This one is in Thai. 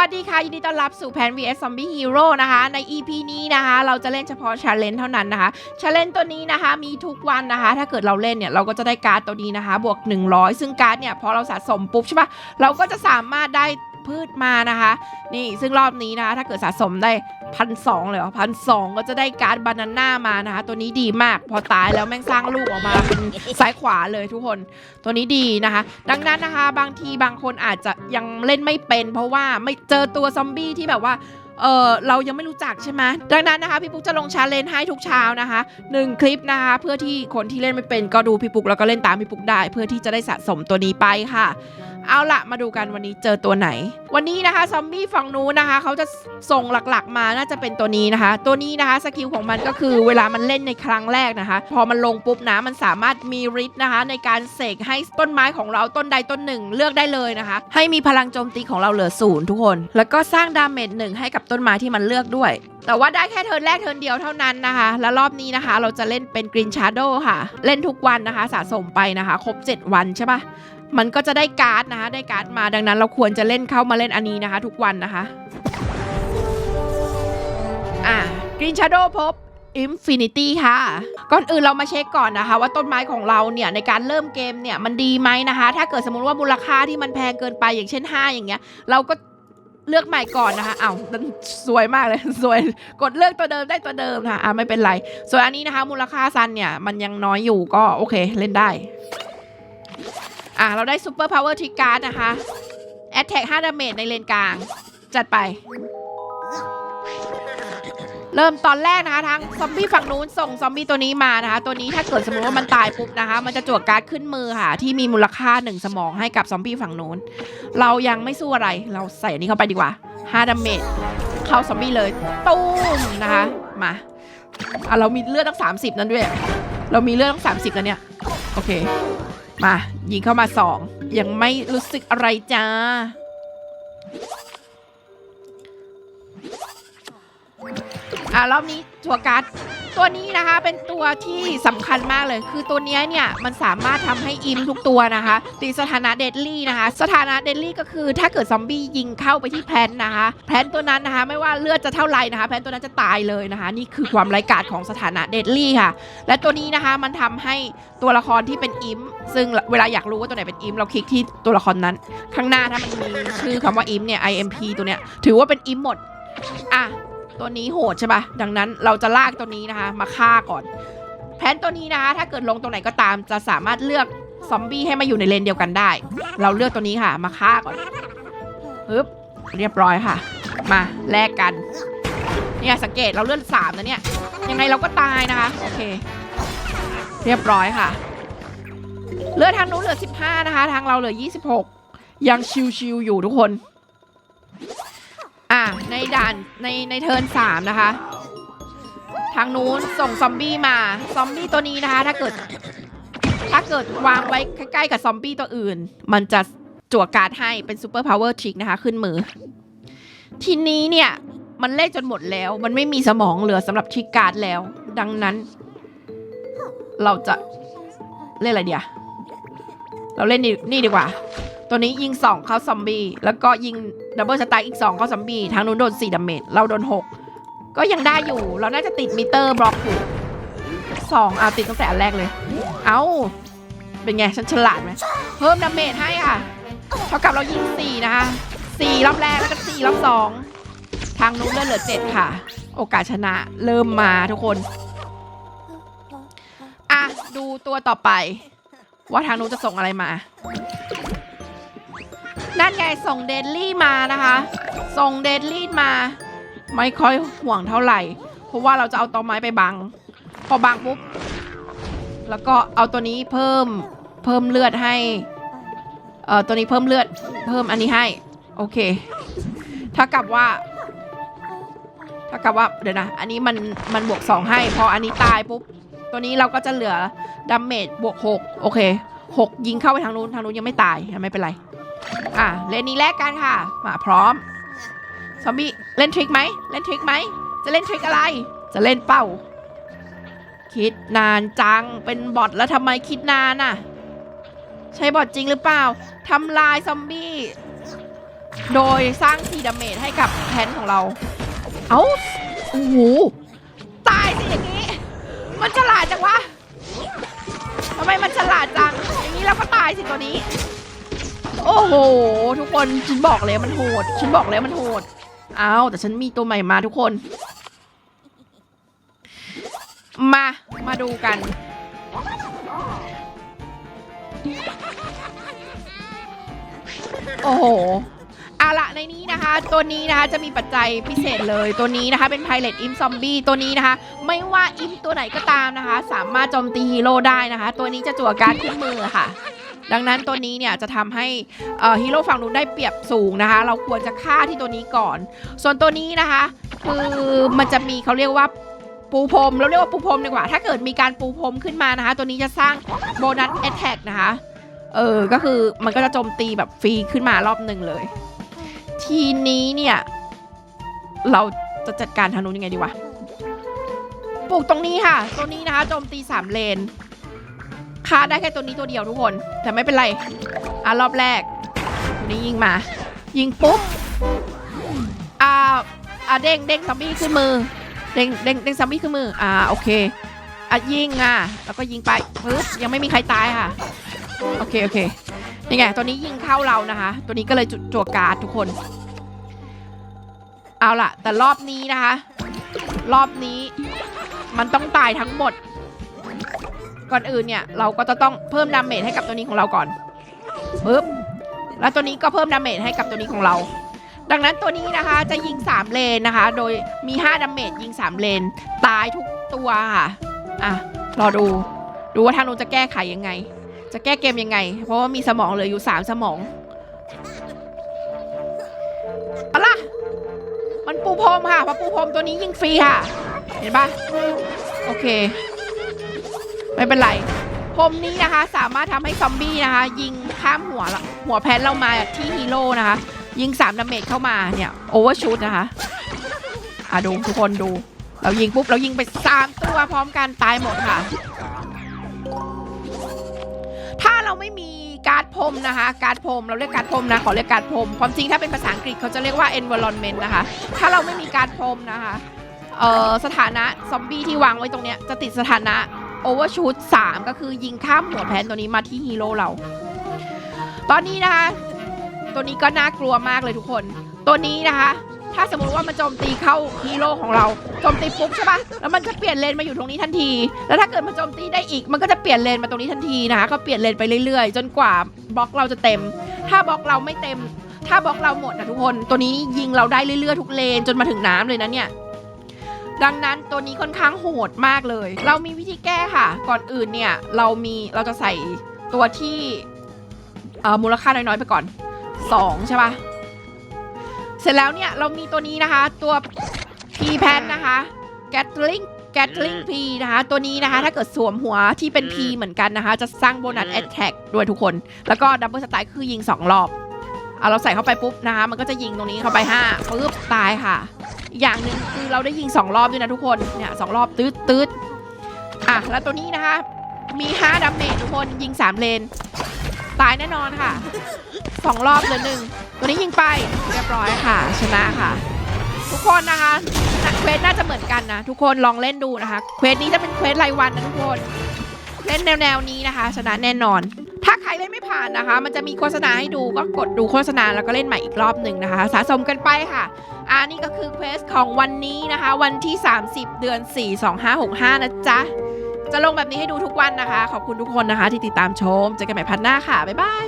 วัสดีค่ะ ยินดีต้อนรับสู่แพน vs Zombie Hero นะคะ ใน EP นี้นะคะ เราจะเล่นเฉพาะ challenge เท่านั้นนะคะ challenge ตัวนี้นะคะมีทุกวันนะคะ ถ้าเกิดเราเล่นเนี่ยเราก็จะได้การ์ดตัวนี้นะคะ บวก 100 ซึ่งการ์ดเนี่ยพอเราสะสมปุ๊บใช่ปะเราก็จะสามารถได้ พืชมานะคะ นี่ซึ่งรอบนี้นะคะถ้าเกิดสะสมได้พันสองเลยพันสองก็จะได้การ์ดบานาน่ามานะคะ ตัวนี้ดีมากพอตายแล้วแม่งสร้างลูกออกมาเป็นซ้ายขวาเลยทุกคนตัวนี้ดีนะคะ ดังนั้นนะคะบางทีบางคนอาจจะยังเล่นไม่เป็น เพราะว่าไม่เจอตัวซอมบี้ที่แบบว่าเออเรายังไม่รู้จักใช่ไหมดังนั้นนะคะพี่ปุ๊กจะลงชาเลนจ์ให้ทุกเช้านะคะหนึ่งคลิปนะคะเพื่อที่คนที่เล่นไม่เป็นก็ดูพี่ปุ๊กแล้วก็เล่นตามพี่ปุ๊กได้ เพื่อที่จะได้สะสมตัวนี้ไปค่ะ เอาละมาดูกันวันนี้เจอตัวไหน วันนี้นะคะซอมบี้ฝั่งนู้นนะคะเขาจะส่งหลักๆมาน่าจะเป็นตัวนี้นะคะ ตัวนี้นะคะสกิลของมันก็คือเวลามันเล่นในครั้งแรกนะคะ พอมันลงปุ๊บนะมันสามารถมีฤทธิ์นะคะ ในการเสกให้ต้นไม้ของเราต้นใดต้นหนึ่งเลือกได้เลยนะคะ ให้มีพลังโจมตีของเราเหลือศูนย์ทุกคน แล้วก็สร้างดาเมจหนึ่งให้กับต้นไม้ที่มันเลือกด้วยแต่ว่าได้แค่เทิร์นแรกเทิร์นเดียวเท่านั้นนะคะ แล้วรอบนี้นะคะ เราจะเล่นเป็น Green Shadow ค่ะ เล่นทุกวันนะคะ สะสมไปนะคะ ครบ 7 วันใช่ปะ มันก็จะได้การ์ดนะคะ ได้การ์ดมาดังนั้นเราควรจะเล่นเข้ามาเล่นอันนี้นะคะ ทุกวันนะคะ อ่า Green Shadow พบ Infinity ค่ะ ก่อนอื่นเรามาเช็คก่อนนะคะ ว่าต้นไม้ของเราเนี่ย ในการเริ่มเกมเนี่ย มันดีไหมนะคะ ถ้าเกิดสมมติว่ามูลค่าที่มันแพงเกินไปอย่างเช่น 5 อย่างเงี้ย เราก็เลือกใหม่ก่อนนะคะอ้าวนั่นสวยมากเลย สวย กดเลือกตัวเดิมได้ตัวเดิมค่ะ อ่าไม่เป็นไร ส่วนอันนี้นะคะ มูลค่าซันเนี่ย มันยังน้อยอยู่ก็โอเค เล่นได้ อะ เราได้ซูเปอร์พาวเวอร์ทริกการ์ดนะคะแอตแทก5ดาเมจในเลนกลาง จัดไป เริ่มตอนแรกนะคะทางซอมบี้ฝั่งนู้นส่งซอมบี้ตัวนี้มานะคะ ตัวนี้ถ้าเกิดสมมติว่ามันตายปุ๊บนะคะ มันจะจวกการ์ดขึ้นมือค่ะ ที่มีมูลค่าหนึ่งสมองให้กับซอมบี้ฝั่งนู้น เรายังไม่สู้อะไร เราใส่อันนี้เข้าไปดีกว่า5ดาเมจเข้าซอมบี้เลยตุ้มนะคะ มาอะเรามีเลือดตั้ง30 นั่นด้วย เรามีเลือดตั้ง30 แล้วเนี่ย โอเค มา ยิงเข้ามาสองยังไม่รู้สึกอะไรจ้า อ่ารอบนี้ตัวการ์ด ตัวนี้นะคะเป็นตัวที่สำคัญมากเลย คือตัวนี้เนี่ยมันสามารถทำให้อิมทุกตัวนะคะตีสถานะเดดลี่นะคะ สถานะเดดลี่ก็คือถ้าเกิดซอมบี้ยิงเข้าไปที่แพลนนะคะ แพลนตัวนั้นนะคะไม่ว่าเลือดจะเท่าไหร่นะคะ แพลนตัวนั้นจะตายเลยนะคะ นี่คือความไร้กาจของสถานะเดดลี่ค่ะ และตัวนี้นะคะมันทำให้ตัวละครที่เป็นอิมซึ่งเวลาอยากรู้ว่าตัวไหนเป็นอิมเราคลิกที่ตัวละครนั้น ข้างหน้าถ้ามันมีชื่อคำว่าอิมเนี่ย IMP ตัวเนี้ยถือว่าเป็นอิมหมดอะ ตัวนี้โหดใช่ปะดังนั้นเราจะลากตัวนี้นะคะ มาฆ่าก่อนแผนตัวนี้นะคะ ถ้าเกิดลงตรงไหนก็ตามจะสามารถเลือกซอมบี้ให้มาอยู่ในเลนเดียวกันได้ เราเลือกตัวนี้ค่ะ มาฆ่าก่อนฮึบเรียบร้อยค่ะ มาแลกกัน เนี่ยสังเกตเราเลือดสามนะเนี่ย ยังไงเราก็ตายนะคะ โอเค เรียบร้อยค่ะ เลือดทางนู้นเหลือ 15 นะคะ ทางเราเหลือ 26 ยังชิวๆอยู่ทุกคน อะในด่านในในเทิร์นสามนะคะ ทางนู้นส่งซอมบี้มา ซอมบี้ตัวนี้นะคะ ถ้าเกิด ถ้าเกิดวางไว้ใกล้ๆกับซอมบี้ตัวอื่น มันจะจั่วการ์ดให้เป็นซูเปอร์พาวเวอร์ทริกนะคะ ขึ้นมือ ทีนี้เนี่ยมันเล่นจนหมดแล้ว มันไม่มีสมองเหลือสำหรับทริกการ์ดแล้ว ดังนั้น เราจะเล่นอะไรเดียวเราเล่นนี่นี่ดีกว่า ตัวนี้ยิง 2 เข้าซอมบี้ แล้วก็ยิงดับเบิลสไตล์อีก 2 เข้าซอมบี้ ทางนู้นโดน4ดาเมจ เราโดน 6 ก็ยังได้อยู่ เราน่าจะติดมิเตอร์บล็อกอยู่สองเอาติดตั้งแต่อันแรกเลย เอาเป็นไง ฉันฉลาดไหม เพิ่มดาเมจให้ค่ะ เท่ากับเรายิง 4 นะคะ 4 รอบแรกแล้วก็ 4 รอบ 2 ทางนู้นเลือเหลือ 7 ค่ะ โอกาสชนะเริ่มมาทุกคน อะ ดูตัวต่อไป ว่าทางนู้นจะส่งอะไรมา นั่นไงส่งเดดลี่มานะคะ ส่งเดดลี่มา ไม่ค่อยห่วงเท่าไหร่ เพราะว่าเราจะเอาตอไม้ไปบัง พอบังปุ๊บ แล้วก็เอาตัวนี้เพิ่มเพิ่มเลือดให้ เอ่อตัวนี้เพิ่มเลือด เพิ่มอันนี้ให้ โอเค ถ้ากับว่า ถ้ากับว่าเดี๋ยวนะ อันนี้มันมันบวกสองให้ พออันนี้ตายปุ๊บ ตัวนี้เราก็จะเหลือดาเมจบวกหกโอเคหกยิงเข้าไปทางนู้นทางนู้นยังไม่ตายไม่เป็นไร อะเล่นนี้แลกกันค่ะ มาพร้อมซอมบี้เล่นทริคไหมเล่นทริคไหมจะเล่นทริคอะไร จะเล่นเป้า คิดนานจังเป็นบอทแล้วทำไมคิดนานน่ะ ใช่บอทจริงหรือเปล่าทำลายซอมบี้โดยสร้างทีดาเมจให้กับแพนของเรา เอ้าโอ้โหตายสิอย่างนี้ มันฉลาดจังวะทำไมมันฉลาดจัง อย่างนี้เราก็ตายสิตัวนี้ โอ้โห ทุกคนฉันบอกเลยมันโหด ฉันบอกเลยมันโหด เอาแต่ฉันมีตัวใหม่มาทุกคน มา มาดูกัน โอ้โหเอาละในนี้นะคะ ตัวนี้นะคะจะมีปัจจัยพิเศษเลยตัวนี้นะคะ เป็น Pilot Imp Zombie ตัวนี้นะคะ ไม่ว่าอิมตัวไหนก็ตามนะคะ สามารถโจมตีฮีโร่ได้นะคะ ตัวนี้จะจั่วการขึ้นมือค่ะ ดังนั้นตัวนี้เนี่ยจะทำให้ฮีโร่ฝั่งนู้นได้เปรียบสูงนะคะ เราควรจะฆ่าที่ตัวนี้ก่อน ส่วนตัวนี้นะคะ คือมันจะมีเขาเรียกว่าปูพรมเราเรียกว่าปูพรมดีกว่า ถ้าเกิดมีการปูพรมขึ้นมานะคะ ตัวนี้จะสร้างโบนัสแอตแทกนะคะ เออ ก็คือมันก็จะโจมตีแบบฟรีขึ้นมารอบหนึ่งเลย ทีนี้เนี่ย เราจะจัดการทางนู้นยังไงดีวะ ปลูกตรงนี้ค่ะ ตัวนี้นะคะโจมตีสามเลน ฆ่าได้แค่ตัวนี้ตัวเดียวทุกคน แต่ไม่เป็นไร อะรอบแรกตัวนี้ยิงมา ยิงปุ๊บ อ่า อ่าเด้งเด้งซอมบี้ขึ้นมือ เด้งเด้งเด้งซอมบี้ขึ้นมือ อ่าโอเค อะยิงอะ แล้วก็ยิงไปปึ๊บยังไม่มีใครตายค่ะ โอเคโอเค นี่ไงตัวนี้ยิงเข้าเรานะคะ ตัวนี้ก็เลยจุดจั่วการ์ดทุกคน เอาล่ะ แต่รอบนี้นะคะ รอบนี้มันต้องตายทั้งหมด ก่อนอื่นเนี่ยเราก็จะต้องเพิ่มดาเมจให้กับตัวนี้ของเราก่อนปึ๊บแล้วตัวนี้ก็เพิ่มดาเมจให้กับตัวนี้ของเรา ดังนั้นตัวนี้นะคะจะยิง 3 เลนนะคะ โดยมี 5ดาเมจยิง 3 เลน ตายทุกตัวค่ะอะรอดูดูว่าทางนู้นจะแก้ไขยังไง จะแก้เกมยังไง เพราะว่ามีสมองเหลืออยู่ 3 สมองเอาล่ะมันปูพรมค่ะพอปูพรมตัวนี้ยิงฟรีค่ะ เห็นปะโอเค ไม่เป็นไรพรมนี้นะคะสามารถทำให้ซอมบี้นะคะ ยิงข้ามหัวหัวแพนเรามาที่ฮีโร่นะคะ ยิง3ดาเมจเข้ามาเนี่ยโอเวอร์ชูตนะคะอะดูทุกคนดู เรายิงปุ๊บ เรายิงไป3ตัวพร้อมกันตายหมดค่ะ ถ้าเราไม่มีการ์ดพรมนะคะ การ์ดพรมเราเรียกการ์ดพรมนะ ขอเรียกการ์ดพรมความจริงถ้าเป็นภาษาอังกฤษเขาจะเรียกว่า environment นะคะ ถ้าเราไม่มีการ์ดพรมนะคะเอ่อสถานะซอมบี้ที่วางไว้ตรงเนี้ยจะติดสถานะ overshoot 3ก็คือยิงข้ามหัวแพนตัวนี้มาที่ฮีโร่เรา ตอนนี้นะคะ ตัวนี้ก็น่ากลัวมากเลยทุกคน ตัวนี้นะคะ ถ้าสมมติว่ามันโจมตีเข้าฮีโร่ของเราโจมตีปุ๊บใช่ปะแล้วมันก็เปลี่ยนเลนมาอยู่ตรงนี้ทันที แล้วถ้าเกิดมันโจมตีได้อีก มันก็จะเปลี่ยนเลนมาตรงนี้ทันทีนะคะ ก็เปลี่ยนเลนไปเรื่อยๆ จนกว่าบล็อกเราจะเต็ม ถ้าบล็อกเราไม่เต็ม ถ้าบล็อกเราหมดนะทุกคน ตัวนี้ยิงเราได้เรื่อยๆทุกเลนจนมาถึงน้ำเลยนะเนี่ย ดังนั้นตัวนี้ค่อนข้างโหดมากเลย เรามีวิธีแก้ค่ะ ก่อนอื่นเนี่ยเรามีเราจะใส่ตัวที่เอ่อมูลค่าน้อยๆไปก่อน 2 ใช่ปะเสร็จแล้วเนี่ยเรามีตัวนี้นะคะ ตัว P p a n นะคะ Gatling Gatling P นะคะ ตัวนี้นะคะ ถ้าเกิดสวมหัวที่เป็น P เหมือนกันนะคะ จะสร้างโบนัส Attack ด้วยทุกคน แล้วก็ Double Strike คือยิง 2 รอบ เอาเราใส่เข้าไปปุ๊บนะคะมันก็จะยิงตรงนี้เข้าไป5ปุ๊บตายค่ะ อีกอย่างหนึ่งคือเราได้ยิง 2 รอบด้วยนะทุกคนเนี่ยสองรอบตืดตืดอะแล้วตัวนี้นะคะมี5ดาเมจทุกคนยิง 3 เลน ตายแน่นอนค่ะ 2 รอบเลยหนึ่งตัวนี้ยิงไปเรียบร้อยค่ะ ชนะค่ะ ทุกคนนะคะเควสน่าจะเหมือนกันนะ ทุกคนลองเล่นดูนะคะเควสนี้จะเป็นเควสรายวันนะทุกคน เล่นแนวๆนี้นะคะ ชนะแน่นอน รเล่นไม่ผ่านนะคะ มันจะมีโฆษณาให้ดูก็กดดูโฆษณาแล้วก็เล่นใหม่อีกรอบหนึ่งนะคะ สะสมกันไปค่ะอ่านี่ก็คือเควสของวันนี้นะคะ วันที่ 30 เดือน 4 2565 นะจ๊ะ จะลงแบบนี้ให้ดูทุกวันนะคะ ขอบคุณทุกคนนะคะ ที่ติดตามชม เจอกันใหม่พันหน้าค่ะ บ๊ายบาย